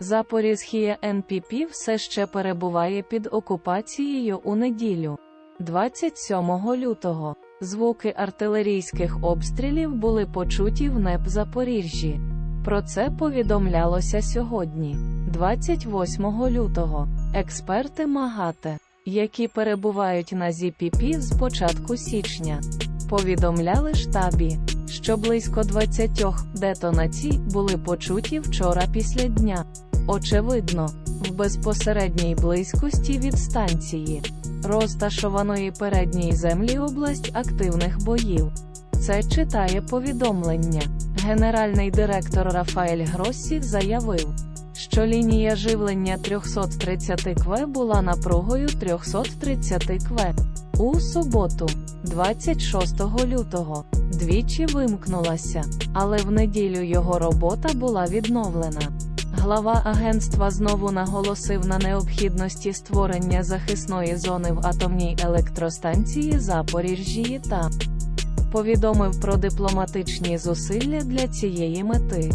Запорізьхія НПП все ще перебуває під окупацією у неділю. 27 лютого. Звуки артилерійських обстрілів були почуті в НЕП Запоріжжі. Про це повідомлялося сьогодні, 28 лютого. Експерти МАГАТЕ, які перебувають на ЗІПП з початку січня, повідомляли штабі, що близько 20 детонацій були почуті вчора після дня. Очевидно, в безпосередній близькості від станції, розташованої передній землі область активних боїв. Це читає повідомлення. Генеральний директор Рафаель Гроссі заявив, що лінія живлення 330 кВ була напругою 330 кВ. У суботу, 26 лютого, двічі вимкнулася, але в неділю його робота була відновлена. Глава агентства знову наголосив на необхідності створення захисної зони в атомній електростанції Запоріжжі та повідомив про дипломатичні зусилля для цієї мети.